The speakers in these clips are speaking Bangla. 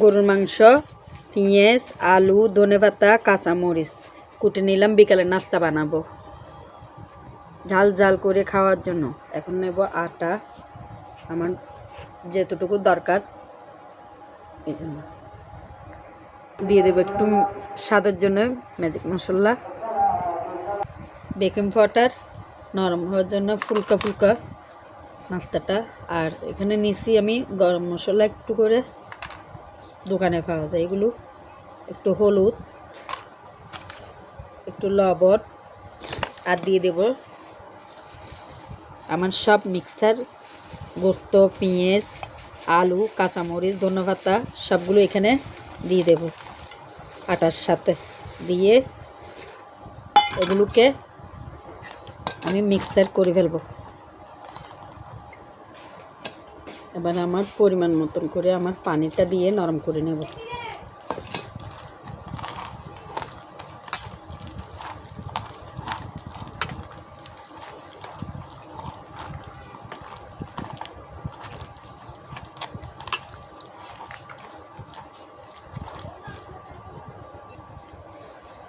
গরুর মাংস, পেঁয়াজ, আলু, ধনেপাতা, কাঁচামরিচ। কুটে নিলাম, বিকালে নাস্তা বানাবো। ঝাল ঝাল করে খাওয়ার জন্য। এখন নেব আটা। আমার যেতটুকু দরকার দিয়ে দেবো একটু স্বাদের জন্য ম্যাজিক মশলা। বেকিং পাউডার নরম হওয়ার জন্য ফুলকা ফুলকা নাস্তাটা। আর এখানে নিছি আমি গরম মশলা একটু করে। দোকানে পাওয়া যায়। এগুলো একটু হলুদ, একটু লবণ, আর দিয়ে দেব আমার সব মিক্সার, গোস্ত, পেঁয়াজ, আলু, কাঁচামরিচ, ধনেপাতা, সবগুলো এখানে দিয়ে দেব আটার সাথে। দিয়ে এগুলোকে আমি মিক্সার করে ফেলব। এবার আমার পরিমাণ মতন করে আমার পানিটা দিয়ে নরম করে নেব।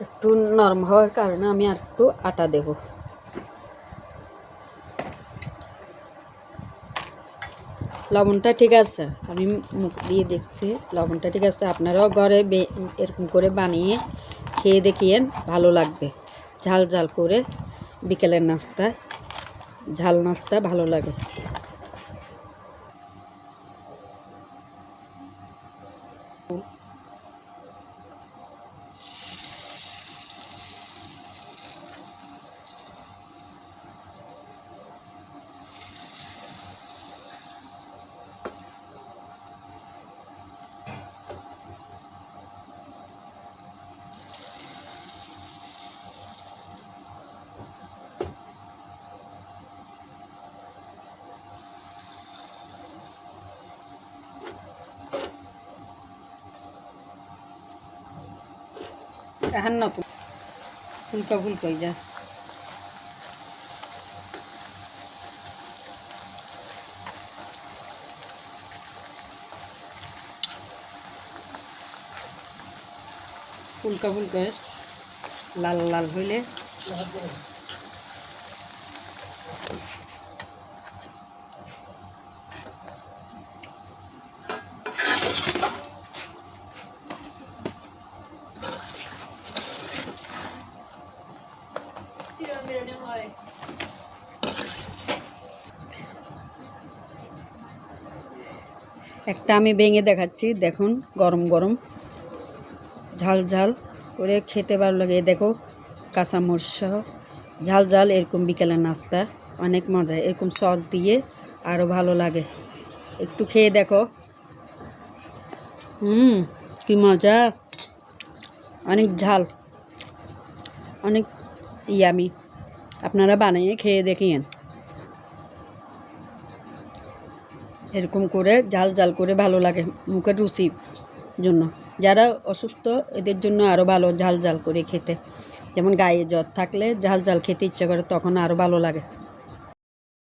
একটু নরম হওয়ার কারণে আমি আর একটু আটা দেব। লবণটা ঠিক আছে। আমি মুখ দিয়ে দেখছি, লবণটা ঠিক আছে। আপনারাও ঘরে এরকম করে বানিয়ে খেয়ে দেখিয়েন, ভালো লাগবে। ঝাল ঝাল করে বিকেলের নাস্তা ঝাল নাস্তা ভালো লাগে। এখন না ফুলকা ফুলকাই যা ফুলকা ফুলকা লাল লাল হইলে একটা আমি ভেঙে দেখাচ্ছি, দেখুন, গরম গরম। ঝাল ঝাল করে খেতে ভালো লাগে। দেখো, কাঁচামরিচ সহ। ঝাল ঝাল, এরকম বিকেলের নাস্তা। অনেক মজা, এরকম সস দিয়ে আরও ভালো লাগে। একটু খেয়ে দেখো। হুম, কি মজা। অনেক ঝাল, অনেক ইয়ামি। আপনারা বানিয়ে খেয়ে দেখিয়েন এরকম করে জাল জাল করে ভালো লাগে মুখের রুচির জন্য। যারা অসুস্থ, এদের জন্য আরও ভালো ঝাল ঝাল করে খেতে। যেমন গায়ে জ্বর থাকলে ঝাল ঝাল খেতে ইচ্ছে করে, তখন আরও ভালো লাগে।